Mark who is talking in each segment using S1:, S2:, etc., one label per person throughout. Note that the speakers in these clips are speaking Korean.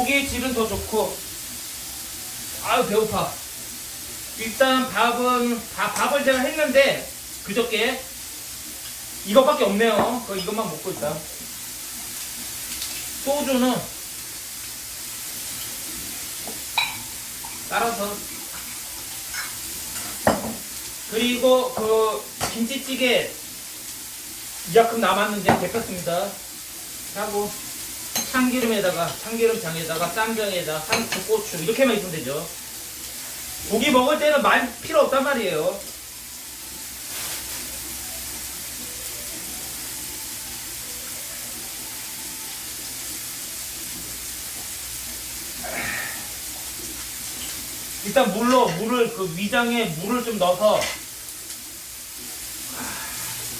S1: 고기의 질은 더 좋고. 아유 배고파. 일단 밥은 밥, 밥을 제가 했는데 그저께 이것밖에 없네요. 그 이것만 먹고 있다 소주는 따라서. 그리고 그 김치찌개 이만큼 남았는데 데폈습니다. 하고 참기름에다가 참기름장에다가 쌈장에다가 상추 고추 이렇게만 있으면 되죠 고기 먹을 때는 많이 필요 없단 말이에요 일단 물로 물을 그 위장에 물을 좀 넣어서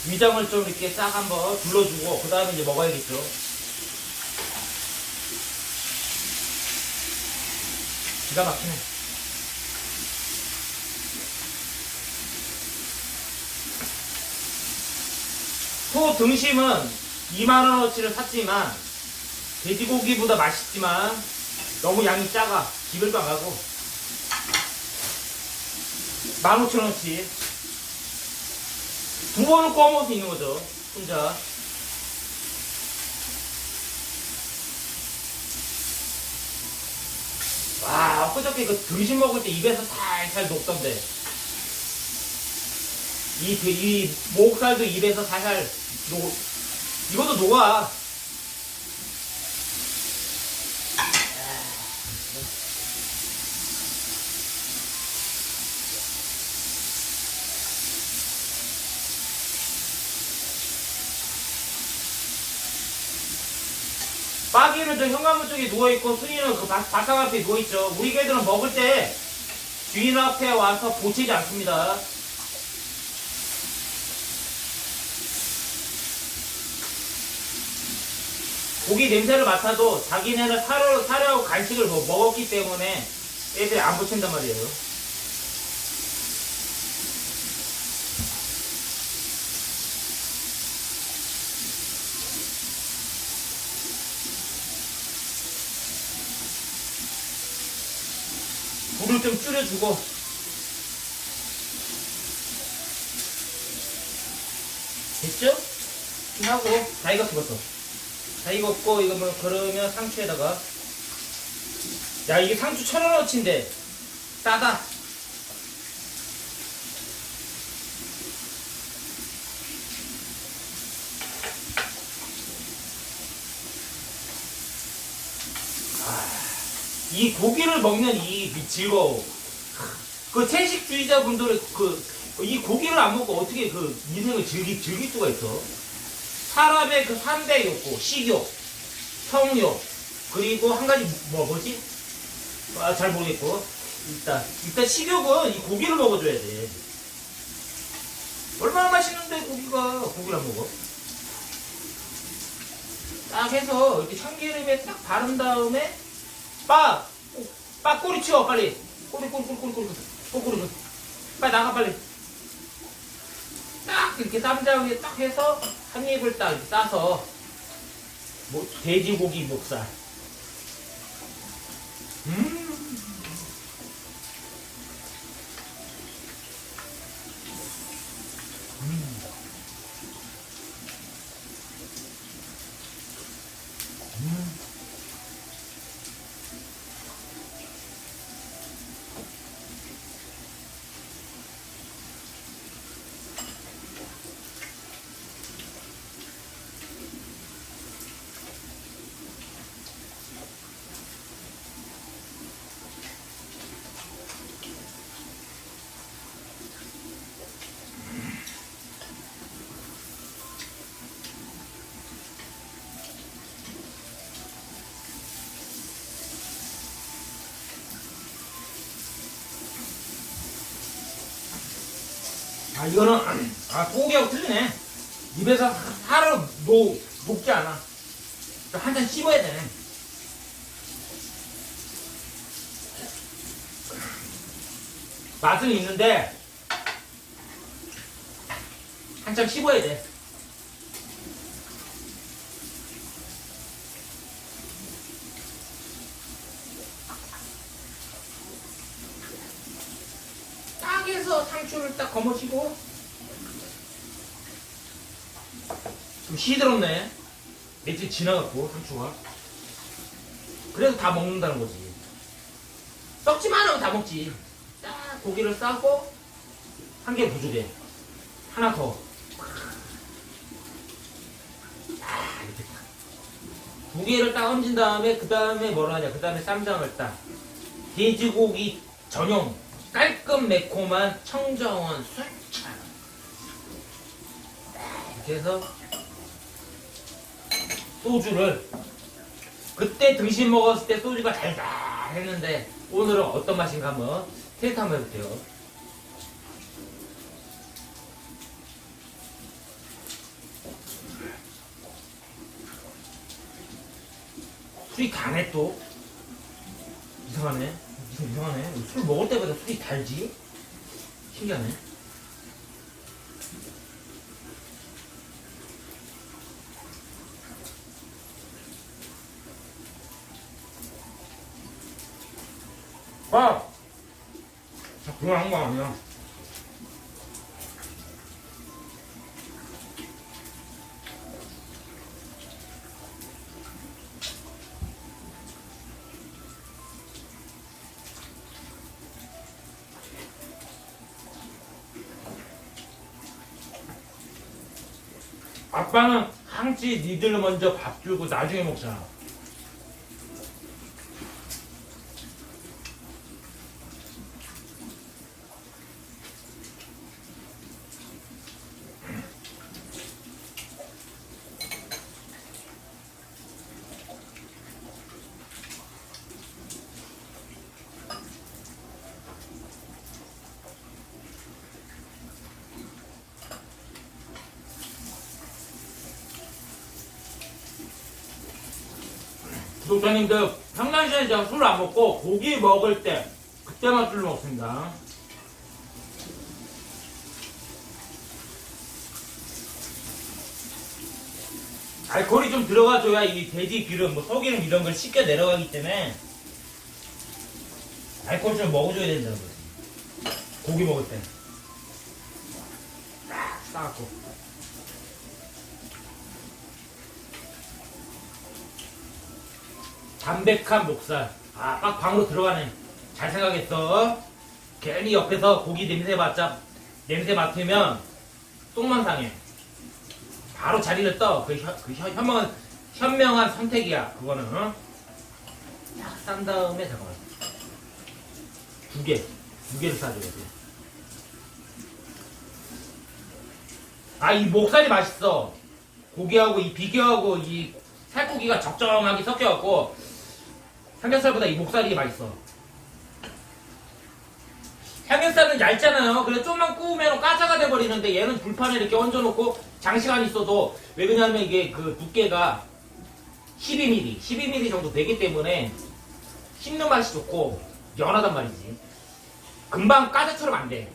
S1: 위장을 좀 이렇게 싹 한번 둘러주고 그 다음에 이제 먹어야겠죠. 기가 막히네. 소 등심은 2만원어치를 샀지만 돼지고기보다 맛있지만 너무 양이 작아. 기글빵 가고 15,000원치 두 번을 구워 먹을 수 있는 거죠. 혼자. 와, 엊그저께 그 등심 먹을 때 입에서 살살 녹던데. 이, 그, 이 목살도 입에서 살살 녹, 이것도 녹아. 빠기는 저 현관문 쪽에 누워있고 순이는 그 바- 바닥 앞에 누워있죠. 우리 개들은 먹을 때 주인 앞에 와서 보채지 않습니다. 고기 냄새를 맡아도 자기네는 사료, 사료하고 간식을 뭐 먹었기 때문에 애들이 안 붙인단 말이에요. 줄여주고. 됐죠? 하고 다 익었어 벌써 다 익었고 이거 뭐 그러면 상추에다가. 야 이게 상추 천 원어치인데. 싸다. 아, 이 고기를 먹는 이 즐거움 그 채식주의자분들은 그 이 고기를 안 먹고 어떻게 그 인생을 즐기, 즐길 수가 있어? 사람의 그 3대 욕구, 식욕, 성욕, 그리고 한 가지 뭐 뭐지? 아, 잘 모르겠고 일단 일단 식욕은 이 고기를 먹어줘야 돼. 얼마나 맛있는데 고기가 고기를 안 먹어? 딱 해서 이렇게 참기름에 딱 바른 다음에 빠! 빠 꼬리 치워 빨리 꼬리 꼬리 꼬리 꼬리 꼬리 꼬리 빨리 나가 빨리. 딱 이렇게 쌈장 위에 딱 해서 한 입을 딱 싸서. 뭐 돼지고기 목살. 음 음. 이거는 아 소고기하고 틀리네. 입에서 하루 녹, 녹지 않아. 한잔 씹어야 되네 맛은 있는데 한참 씹어야 돼 그래서 상추를 딱 거머쥐고. 좀 시들었네. 며칠 지나갔고 상추가 그래서 다 먹는다는 거지. 썩지만 하면 다 먹지. 딱 고기를 싸고 한 개 부족해 하나 더. 아, 이렇게 딱. 두 개를 딱 얹은 다음에 그 다음에 뭐라 하냐. 그 다음에 쌈장을 딱. 돼지고기 전용 깔끔 매콤한 청정원 술차 이렇게 해서 소주를 그때 등심 먹었을 때 소주가 달달했는데 오늘은 어떤 맛인가 한번 테스트 한번 해볼게요. 술이 다네 또 이상하네 이상- 이상하네. 술 먹을 때보다 술이 달지? 신기하네. 아! 그건 한거 아니야 아빠는 항지 니들 먼저 밥 주고 나중에 먹잖아 구독자님들 평상시에 제가 술안 먹고 고기 먹을 때 그때만 술 먹습니다. 알코올이 좀 들어가줘야 이 돼지 기름, 뭐 소기름 이런 걸 씻겨 내려가기 때문에 알코올 좀 먹어줘야 된다는 거지. 고기 먹을 때. 딱 싸갖고. 담백한 목살. 아, 딱 방으로 들어가네. 잘 생각했어. 괜히 옆에서 고기 냄새 맡자, 냄새 맡으면 똥만 상해. 바로 자리를 떠. 그, 현, 그 현, 현명한, 현명한 선택이야. 그거는. 어? 딱싼 다음에, 잠깐만. 두 개. 두 개를 싸줘야 돼. 아, 이 목살이 맛있어. 고기하고 이 비계하고 이 살코기가 적정하게 섞여갖고 삼겹살보다 이 목살이 맛있어. 삼겹살은 얇잖아요. 그래서 좀만 구우면 까자가 돼버리는데 얘는 불판에 이렇게 얹어놓고 장시간 있어도 왜 그러냐면 이게 그 두께가 12mm, 12mm 정도 되기 때문에 씹는 맛이 좋고 연하단 말이지. 금방 까자처럼 안 돼.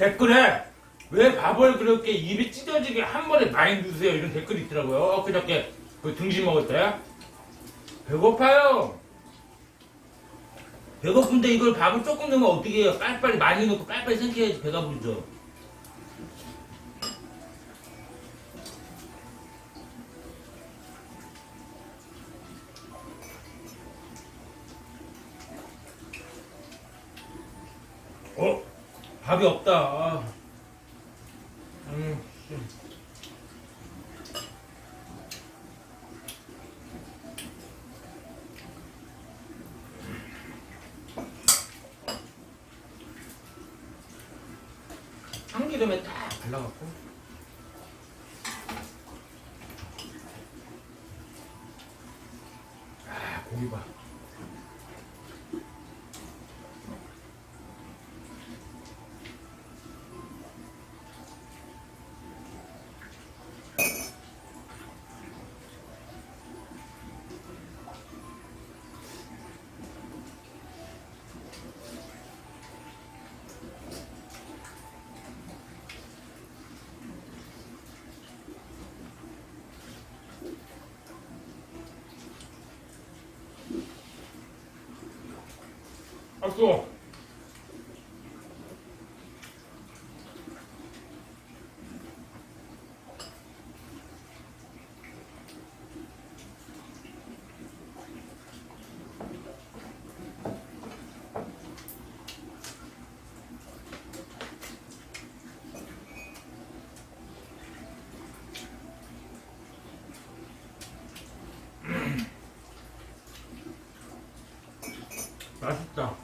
S1: 댓글에 왜 밥을 그렇게 입이 찢어지게 한 번에 많이 드세요? 이런 댓글이 있더라고요. 엊그저께 그 등심 먹을 때. 배고파요. 배고픈데 이걸 밥을 조금 넣으면 어떻게 해요? 빨리빨리 많이 넣고 빨리빨리 생겨야지 배가 부르죠. 어? 밥이 없다. 아. 음. 참기름에 딱 발라갖고 아 고기 봐 아또 맛있다.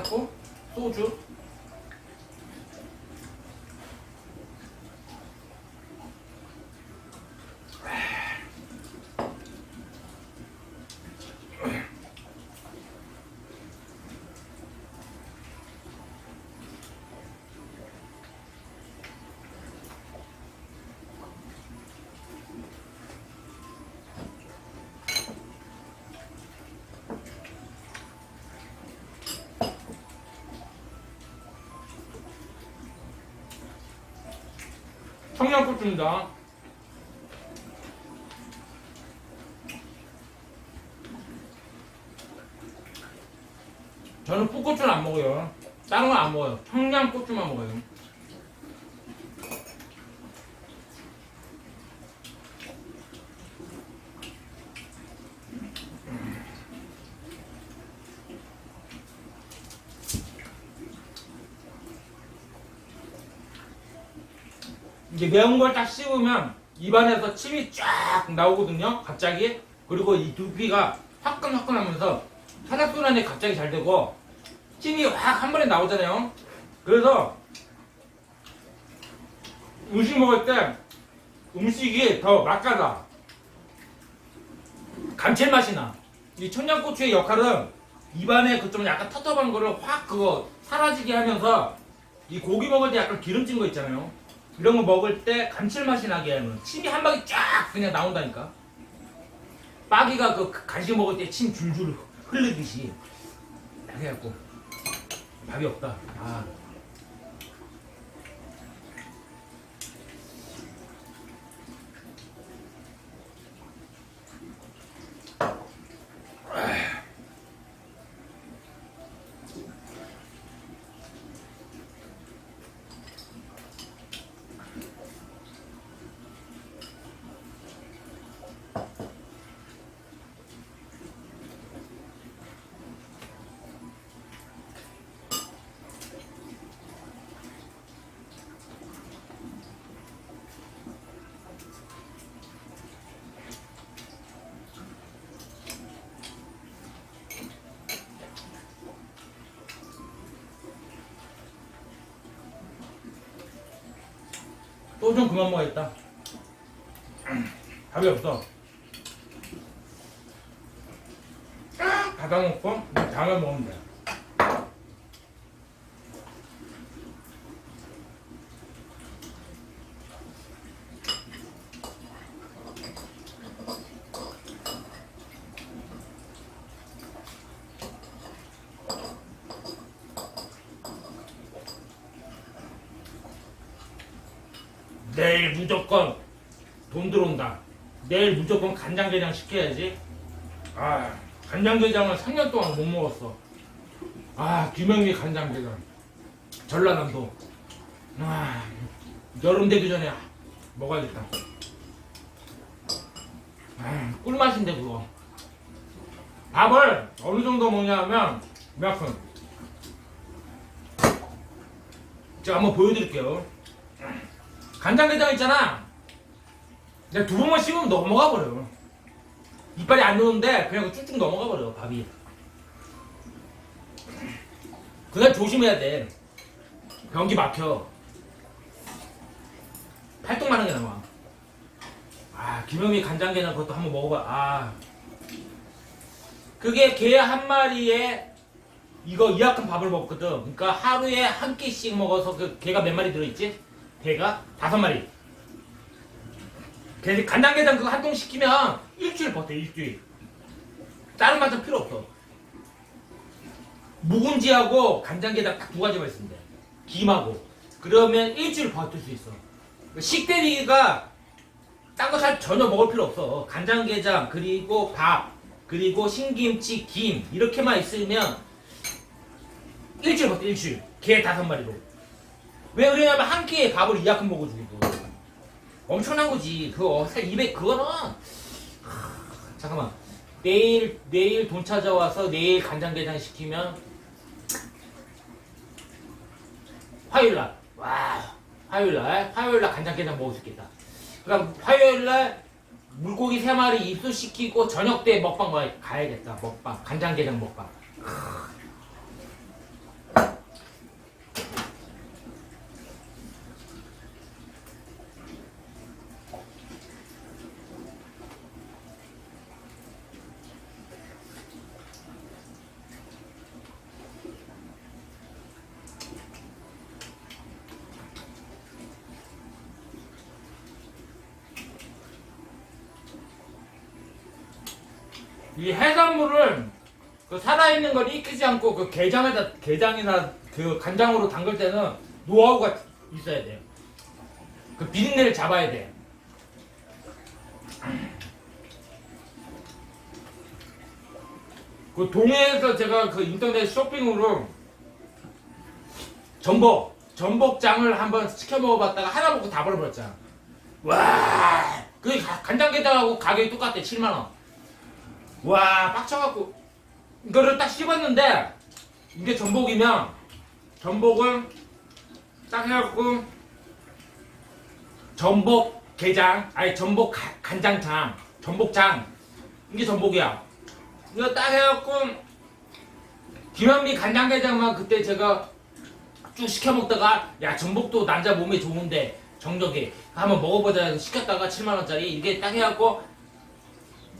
S1: 해갖고 소주 청양고추 입니다. 저는 풋고추는 안 먹어요. 다른 건 안 먹어요. 청양고추만 먹어요. 이게 매운 걸 딱 씹으면 입안에서 침이 쫙 나오거든요. 갑자기. 그리고 이 두피가 화끈화끈하면서 혈액순환이 갑자기 잘 되고 침이 확 한 번에 나오잖아요. 그래서 음식 먹을 때 음식이 더 맛가다. 감칠맛이 나. 이 청양고추의 역할은 입안에 그 좀 약간 텁텁한 거를 확 그거 사라지게 하면서 이 고기 먹을 때 약간 기름진 거 있잖아요. 이런 거 먹을 때 감칠맛이 나게 하는 침이 한 방에 쫙 그냥 나온다니까. 빠기가 그 간식 먹을 때 침 줄줄 흐르듯이 딱 해갖고 밥이 없다. 아 또좀 그만 먹어야겠다. 밥이 없어. 닫아놓고 다음에 먹으면 돼 내일 무조건 돈 들어온다. 내일 무조건 간장게장 시켜야지. 아 간장게장을 3년 동안 못 먹었어. 아 김영미 간장게장 전라남도. 아 여름 되기 전에 먹어야겠다. 아, 꿀맛인데 그거. 밥을 어느 정도 먹냐면 몇푼 제가 한번 보여드릴게요. 간장게장 있잖아. 내가 두 번만 씹으면 넘어가 버려. 이빨이 안 넣는데 그냥 쭉쭉 넘어가 버려 밥이. 그날 조심해야 돼. 변기 막혀. 팔뚝만한 게 나와. 아 김영미 간장게장 그것도 한번 먹어봐. 아 그게 게한 마리에 이거 이만큼 밥을 먹거든. 그러니까 하루에 한 끼씩 먹어서 그 개가 몇 마리 들어있지? 개가 다섯 마리. 개 간장게장 그거 한 통 시키면 일주일 버텨 일주일. 다른 반찬 필요 없어. 묵은지하고 간장게장 딱 두 가지만 있으면 돼. 김하고. 그러면 일주일 버틸 수 있어. 식대리가 딴 거 잘 전혀 먹을 필요 없어. 간장게장 그리고 밥 그리고 신김치 김 이렇게만 있으면 일주일 버텨 일주일. 개 다섯 마리로. 왜 그러냐면 한 끼에 밥을 이만큼 먹어주고 엄청난 거지. 그거 살 200, 그거는. 하, 잠깐만. 내일, 내일 돈 찾아와서 내일 간장게장 시키면 화요일 날. 와, 화요일 날. 화요일 날 간장게장 먹을 수 있겠다. 그럼 화요일 날 물고기 세 마리 입수시키고 저녁 때 먹방 가- 가야겠다. 먹방. 간장게장 먹방. 이 해산물을 그 살아있는 걸 익히지 않고 그 게장에다 게장이나 그 간장으로 담글 때는 노하우가 있어야 돼요. 그 비린내를 잡아야 돼. 그 동해에서 제가 그 인터넷 쇼핑으로 전복 전복장을 한번 시켜 먹어봤다가 하나 먹고 다 버려버렸잖아. 와, 그 가- 간장게장하고 가격이 똑같대 7만 원. 와 빡쳐갖고 이거를 딱 씹었는데 이게 전복이면 전복을 딱 해갖고 전복 게장 아니 전복 가- 간장장 전복장. 이게 전복이야. 이거 딱 해갖고 김현미 간장게장만 그때 제가 쭉 시켜 먹다가 야 전복도 남자 몸에 좋은데 정적에 한번 먹어보자 시켰다가 7만원짜리. 이게 딱 해갖고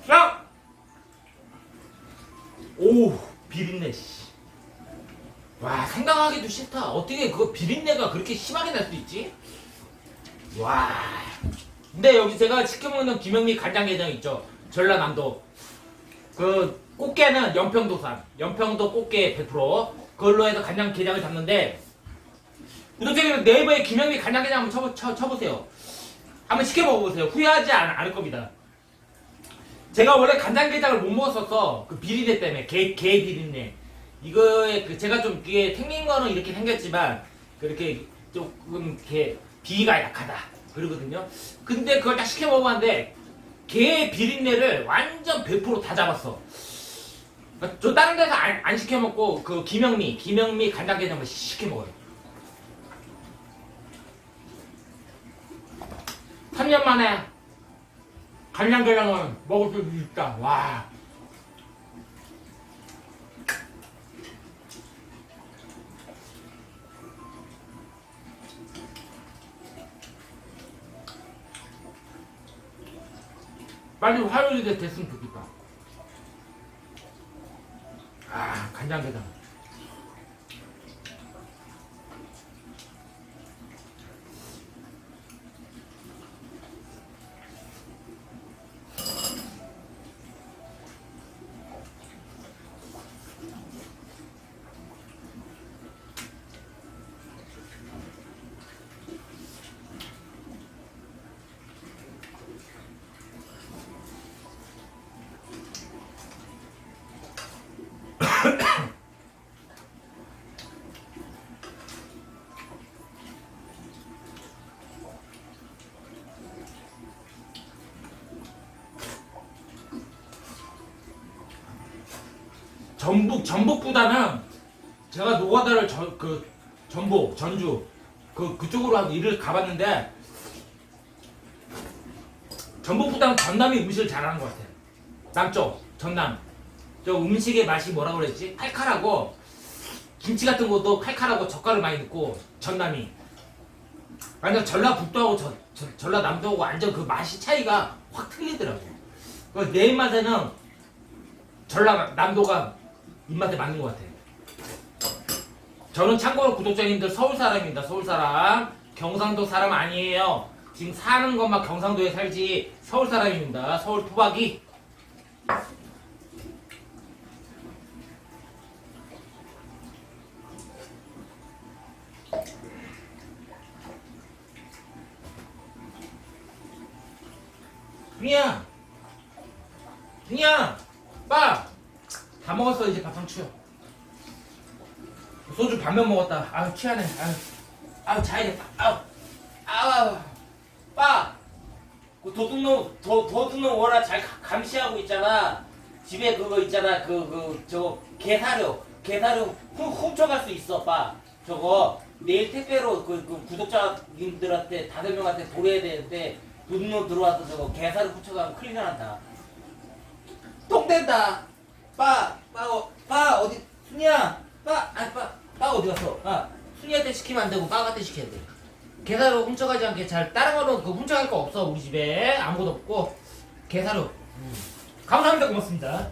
S1: 싹 오 비린내 씨. 와 생각하기도 싫다. 어떻게 그 비린내가 그렇게 심하게 날 수 있지? 와. 근데 여기 제가 시켜 먹는 김영미 간장게장 있죠. 전라남도 그 꽃게는 연평도산, 연평도 꽃게 100% 그걸로 해서 간장게장을 잡는데 구독자님 네이버에 김영미 간장게장 한번 쳐보, 쳐, 쳐보세요. 한번 시켜 먹어보세요. 후회하지 않, 않을 겁니다. 제가 원래 간장게장을 못 먹었었어. 그 비린내 때문에 개, 개 비린내. 이거에 그 제가 좀 이게 생긴 거는 이렇게 생겼지만 그렇게 조금 이렇게 비위가 약하다. 그러거든요. 근데 그걸 딱 시켜 먹어봤는데 개 비린내를 완전 100%다 잡았어. 저 다른 데서 안, 안 시켜 먹고 그 김영미, 김영미 간장게장을 시켜 먹어요. 3년 만에 간장게장을 먹을 수 있다. 와. 빨리 화요일이 돼- 됐으면 좋겠다. 아, 간장게장. 전북 전북보다는 제가 노가다를 저, 그 전북 전주 그 그쪽으로 한 일을 가봤는데 전북보다는 전남이 음식을 잘하는 것 같아요. 남쪽 전남 저 음식의 맛이 뭐라 그랬지? 칼칼하고 김치 같은 것도 칼칼하고 젓갈을 많이 넣고 전남이 완전 전라북도하고 저, 저- 전라남도하고 완전 그 맛이 차이가 확 틀리더라고. 그내 입맛에는 전라남도가 입맛에 맞는 것 같아요. 저는 참고로 구독자님들 서울 사람입니다. 서울 사람. 경상도 사람 아니에요. 지금 사는 것만 경상도에 살지 서울 사람입니다. 서울 토박이. 아유 취하네. 아유, 아유 자야겠다. 아유, 아유, 빠. 그 도둑놈 도 도둑놈 워낙 잘 가- 감시하고 있잖아. 집에 그거 있잖아. 그 그 저거 개사료 개사료 훔, 훔쳐갈 수 있어, 빠. 저거 내일 택배로 그, 그 구독자님들한테 다섯 명한테 보내야 되는데 도둑놈 들어와서 저거 개사료 훔쳐가면 큰일 난다. 똥 된다. 빠, 빠, 어, 빠 어디 순이야? 빠, 아, 빠, 빠 어디 갔어? 아, 순이한테 시키면 안 되고 빠한테 시켜야 돼. 게사료 훔쳐가지 않게 잘 거는 그 훔쳐갈 거 없어 우리 집에 아무것도 없고 게사료. 음. 감사합니다 고맙습니다.